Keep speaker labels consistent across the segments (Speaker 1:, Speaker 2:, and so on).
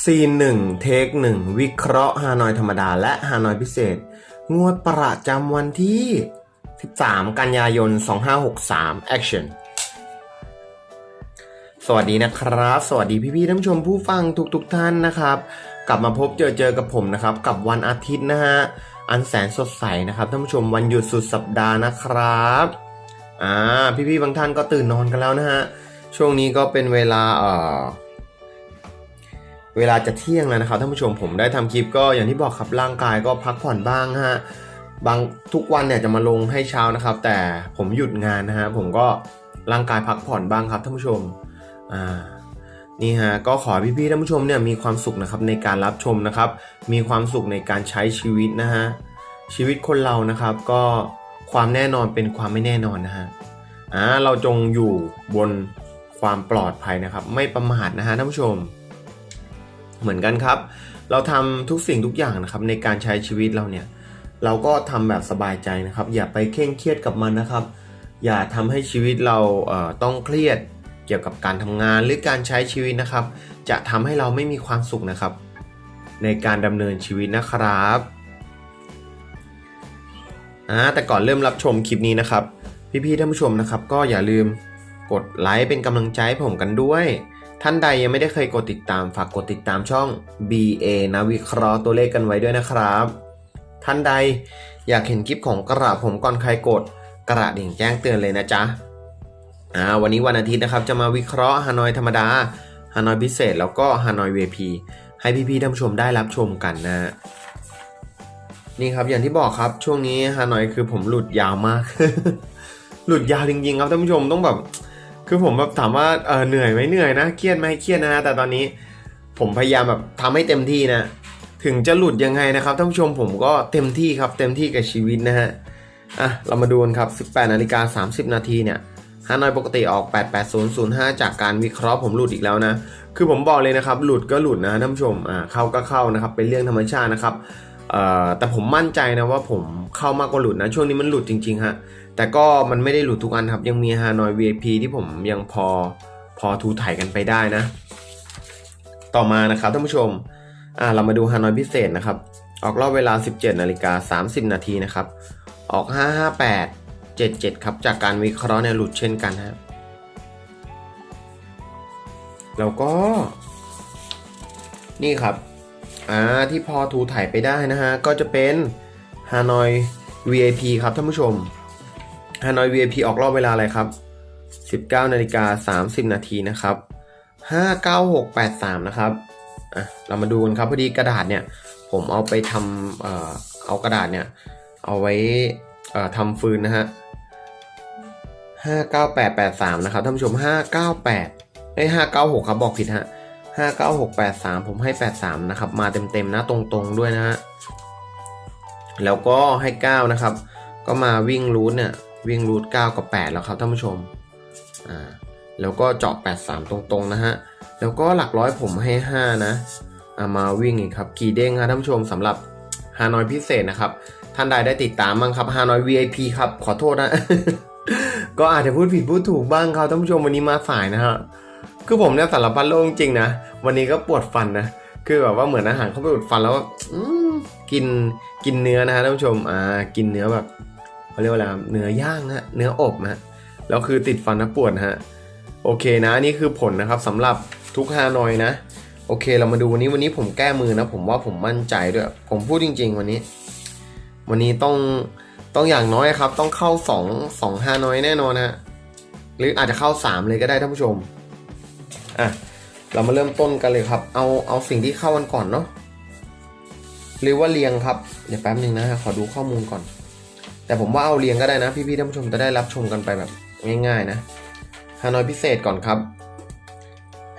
Speaker 1: ซีนหนึ่งเทคหนึ่งวิเคราะห์ฮานอยธรรมดาและฮานอยพิเศษ งวดประจำวันที่ 13 กันยายน 2563 Action สวัสดีนะครับ สวัสดีพี่ๆท่านผู้ชมผู้ฟังทุกๆทท่านนะครับ กลับมาพบเจอเจอกับผมนะครับ กับวันอาทิตย์นะฮะอันแสนสดใสนะครับท่านผู้ชมวันหยุดสุดสัปดาห์นะครับอ่าพี่ๆบางท่านก็ตื่นนอนกันแล้วนะฮะช่วงนี้ก็เป็นเวลาเอ่อ เวลาจะเที่ยงแล้วนะครับท่านผู้ชมผมได้ทำคลิปก็อย่างที่บอกครับร่างกายก็พักผ่อนบ้างฮะบางทุกวันเนี่ยจะมาลงให้เช้านะครับ แต่ผมหยุดงานนะฮะผมก็ร่างกายพักผ่อนบ้างครับท่านผู้ชมอ่านี่ฮะก็ขอพี่ๆท่านผู้ชมเนี่ยมีความสุขนะครับในการรับชมนะครับ มีความสุขในการใช้ชีวิตนะฮะชีวิตคนเรานะครับก็ความแน่นอนเป็นความไม่แน่นอนนะฮะอ่าเราจงอยู่บนความปลอดภัยนะครับ ไม่ประมาทนะฮะท่านผู้ชม เหมือนกันครับ เราทำทุกสิ่งทุกอย่างนะครับในการใช้ชีวิตเราเนี่ย เราก็ทำแบบสบายใจนะครับ อย่าไปเคร่งเครียดกับมันนะครับ อย่าทำให้ชีวิตเราเต้องเครียดเกี่ยวกับการทำงานหรือการใช้ชีวิตนะครับ จะทำให้เราไม่มีความสุขนะครับ ในการดำเนินชีวิตนะครับอ่าแต่ก่อนเริ่มรับชมคลิปนี้นะครับ พี่ๆท่านผู้ชมนะครับ ก็อย่าลืมกดไลค์เป็นกำลังใจให้ผมกันด้วย ท่านใดยังไม่ได้เคยกดติดตามฝากกดติดตามช่อง BA นะวิเคราะห์ตัวเลขกันไว้ด้วยนะครับ ท่านใดอยากเห็นคลิปของกระผมก่อนใครกดกระดิ่งแจ้งเตือนเลยนะจ๊ะอ่าวันนี้วันอาทิตย์นะครับจะมาวิเคราะห์ฮานอยธรรมดาฮานอยพิเศษ แล้วก็ฮานอย VP ให้พี่ๆท่านผู้ชมได้รับชมกันนะนี่ครับอย่างที่บอกครับช่วงนี้ฮานอยคือผมหลุดยาวมาก หลุดยาวจริงๆครับท่านผู้ชมต้องแบบ คือผมแบบถามว่าเออเหนื่อยไหมเหนื่อยนะ เครียดไหมเครียดนะ แต่ตอนนี้ผมพยายามแบบทำให้เต็มที่นะ ถึงจะหลุดยังไงนะครับท่านผู้ชมผมก็เต็มที่ครับ เต็มที่กับชีวิตนะฮะ อะ เรามาดูกันครับ 18นาฬิกา30 นาทีเนี่ยฮานอยปกติออก 88005 จากการวิเคราะห์ผมหลุดอีกแล้วนะ คือผมบอกเลยนะครับ หลุดก็หลุดนะท่านผู้ชม อ่า เข้าก็เข้านะครับ เป็นเรื่องธรรมชาตินะครับ เอ่อ แต่ผมมั่นใจนะว่าผมเข้ามากกว่าหลุดนะ ช่วงนี้มันหลุดจริงๆฮะ แต่ก็มันไม่ได้หลุดทุกอันครับ ยังมีฮานอย VIP ที่ผมยังพอพอทูถ่ายกันไปได้นะ ต่อมานะครับท่านผู้ชมอ่าเรามาดูฮานอยพิเศษนะครับ ออกรอบเวลา 17นาฬิกา30 นาทีนะครับ ออก 558 77 ครับ จากการวิเคราะห์เนี่ยหลุดเช่นกันครับแล้วก็ นี่ครับ อ่า ที่พอทูถ่ายไปได้นะฮะ ก็จะเป็นฮานอย VIP ครับท่านผู้ชม ฮานอย VIP ออกรอบเวลาอะไรครับ 19นาฬิกา30 นาทีนะครับ 59683 นะครับอะเรามาดูกันครับพอดีกระดาษเนี่ยผมเอาไปทำเอ่อเอากระดาษเนี่ยเอาไว้เอ่อทำฟืนนะฮะ59883 นะครับท่านผู้ชม 598ไอ้596 ครับบอกผิดฮะ59683 ผมให้ 83 นะครับ มาเต็มๆนะตรงๆด้วยนะฮะแล้วก็ให้ 9 นะครับ ก็มาวิ่งรูทเนี่ย วิ่งรูท9กับ 8 แล้วครับท่านผู้ชมอ่าแล้วก็เจาะ 83 ตรงๆนะฮะ แล้วก็หลักร้อยผมให้ 5 นะอ่ามาวิ่งอีกครับกี่เด้งครับท่านผู้ชมสำหรับฮานอยพิเศษนะครับ ท่านใดได้ติดตามบ้างครับฮานอย VIP ครับ ขอโทษนะ ก็อาจจะพูดผิดพูดถูกบ้างครับท่านผู้ชมวันนี้มาสายนะฮะคือผมเนี่ยสารพัดโลกจริงนะ วันนี้ก็ปวดฟันนะ คือแบบว่าเหมือนอาหารเข้าไปอุดฟันแล้วกินกินเนื้อนะฮะท่านผู้ชมอ่ากินเนื้อแบบ เขาเรียกว่าอะไรเนื้อย่างฮะเนื้ออบนะฮะแล้วคือติดฟันนะปวดฮะโอเคนะนี่คือผลนะครับสำหรับทุกฮานอยนะ โอเคเรามาดูวันนี้วันนี้ผมแก้มือนะ ผมว่าผมมั่นใจด้วย ผมพูดจริง ๆ วันนี้ วันนี้ต้องต้องอย่างน้อยครับ ต้องเข้าสองสองฮานอยแน่นอนฮะหรืออาจจะเข้าสามเลยก็ได้ท่านผู้ชมอะเรามาเริ่มต้นกันเลยครับ เอาเอาสิ่งที่เข้ากันก่อนเนาะหรือว่าเรียงครับ เดี๋ยวแป๊บนึงนะขอดูข้อมูลก่อน แต่ผมว่าเอาเรียงก็ได้นะ พี่ๆท่านผู้ชมจะได้รับชมกันไปแบบง่ายๆนะฮานอยพิเศษก่อนครับ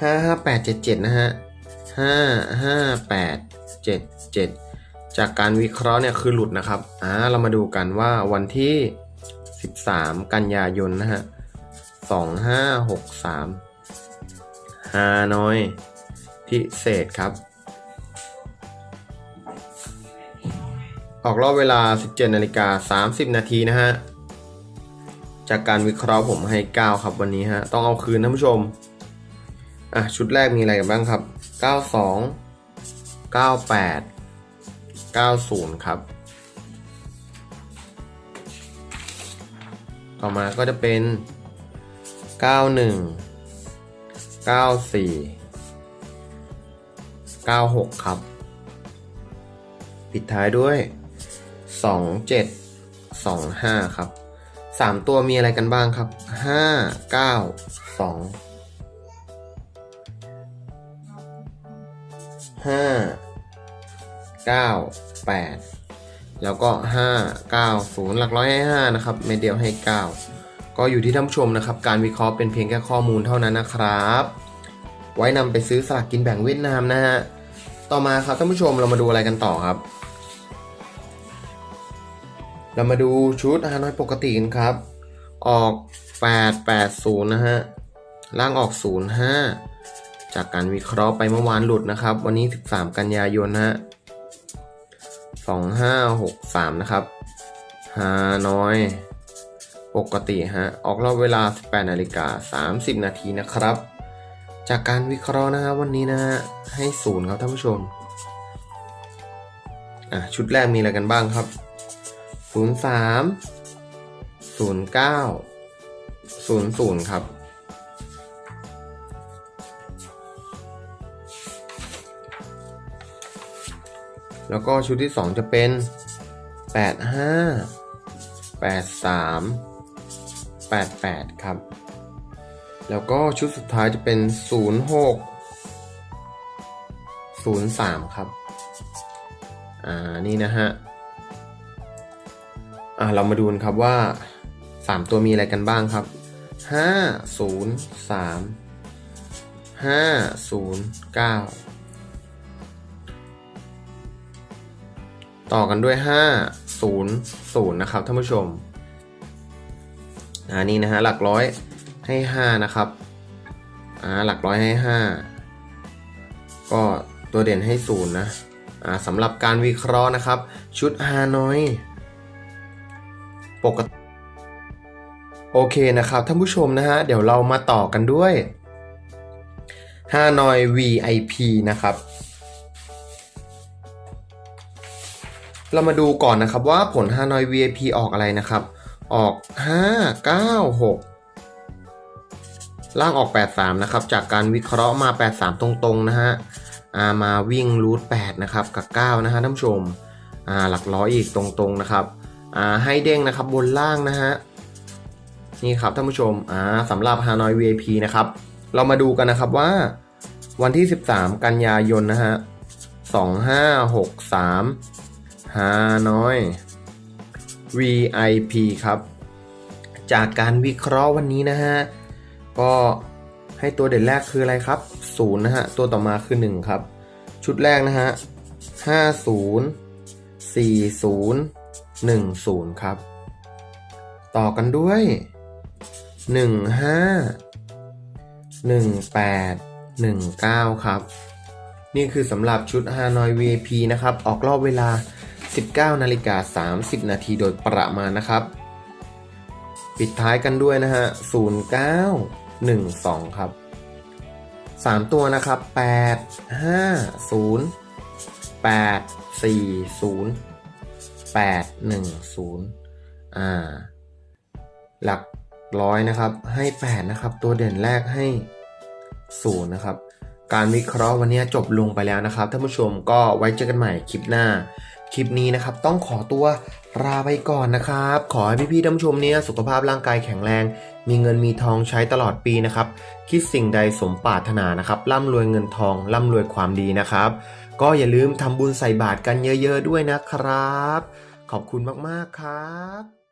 Speaker 1: ห้าห้าแปดเจ็ดเจ็ดนะฮะห้าห้าแปดเจ็ดเจ็ดจากการวิเคราะห์เนี่ยคือหลุดนะครับ อ่า เรามาดูกันว่าวันที่สิบสามกันยายนนะฮะสองห้าหกสามฮานอยพิเศษครับ ออกรอบเวลา 17นาฬิกา30 นาทีนะฮะ จากการวิเคราะห์ผมให้ 9 ครับวันนี้ฮะ ต้องเอาคืนท่านผู้ชม อะ ชุดแรกมีอะไรกันบ้างครับ 92 98 90 ครับ ต่อมาก็จะเป็น 91 94 96 ครับ ปิดท้ายด้วย 27 25ครับ3ตัวมีอะไรกันบ้างครับ5 9 2ห้าเก้าแปดแล้วก็ห้าเก้าศูนย์หลักร้อยให้ห้านะครับเมดเดียวให้เก้าก็อยู่ที่ท่านผู้ชมนะครับ การวิเคราะห์เป็นเพียงแค่ข้อมูลเท่านั้นนะครับ ไว้นำไปซื้อสลากกินแบ่งเวียดนามนะฮะต่อมาครับท่านผู้ชมเรามาดูอะไรกันต่อครับ เรามาดูชุดฮานอยปกติกันครับ ออก 880 นะฮะ ล่างออก 05 จากการวิเคราะห์ไปเมื่อวานหลุดนะครับ วันนี้ 13 กันยายนนะฮะ 2563 นะครับฮานอย ปกติฮะ ออกรอบเวลา 18นาฬิกา30 นาทีนะครับ จากการวิเคราะห์นะฮะวันนี้นะฮะ ให้ศูนย์ครับท่านผู้ชม อะ ชุดแรกมีอะไรกันบ้างครับ 03 09 00ครับ แล้วก็ชุดที่2จะเป็น85 83 88ครับ แล้วก็ชุดสุดท้ายจะเป็น06 03ครับ อ่า นี่นะฮะ อ่าเรามาดูนครับว่า 3 ตัวมีอะไรกันบ้างครับ 5 0 3 5 0 9 ต่อกันด้วย 5 0 0 นะครับท่านผู้ชมอันนี้นะฮะหลักร้อยให้ 5 นะครับอ่าหลักร้อยให้ 5 ก็ตัวเด่นให้ 0 นะอ่าสำหรับการวิเคราะห์นะครับ ชุดฮานอย ปกติ โอเคนะครับท่านผู้ชมนะฮะ เดี๋ยวเรามาต่อกันด้วยฮานอย VIP นะครับ เรามาดูก่อนนะครับว่าผล Hanoi VIP ออกอะไรนะครับ ออก 5 9 6ล่างออก 83 นะครับ จากการวิเคราะห์มา 83 ตรงๆ นะฮะอามาวิ่งรูท8นะครับ กับ 9 นะฮะท่านผู้ชมอ่าหลักร้อยอีกตรงๆ นะครับ ให้เด้งนะครับบนล่างนะฮะนี่ครับท่านผู้ชมสำหรับ Hanoi VIP นะครับ เรามาดูกันนะครับว่าวันที่ 13 กันยายนนะฮะ2563ฮานอย VIP ครับ จากการวิเคราะห์วันนี้นะฮะ ก็ให้ตัวเด่นแรกคืออะไรครับ0นะฮะ ตัวต่อมาคือ 1 ครับ ชุดแรกนะฮะ 50 40 10ครับ ต่อกันด้วย15 18 19ครับ นี่คือสำหรับชุด Hanoi VIP นะครับ ออกรอบเวลา 19นาฬิกา30 นาทีโดยประมาณนะครับ ปิดท้ายกันด้วยนะฮะ0912 ครับ 3 ตัวนะครับ 8 5 0 8 4 0 8 1 0 อ่า หลักร้อยนะครับ ให้ 8 นะครับ ตัวเด่นแรกให้ 0 นะครับ การวิเคราะห์วันนี้จบลงไปแล้วนะครับ ท่านผู้ชมก็ไว้เจอกันใหม่คลิปหน้า คลิปนี้นะครับ ต้องขอตัวลาไปก่อนนะครับ ขอให้พี่ๆท่านผู้ชมเนี่ยสุขภาพร่างกายแข็งแรง มีเงินมีทองใช้ตลอดปีนะครับ คิดสิ่งใดสมปรารถนานะครับ ร่ำรวยเงินทอง ร่ำรวยความดีนะครับ ก็อย่าลืมทำบุญใส่บาตรกันเยอะๆด้วยนะครับ ขอบคุณมากๆครับ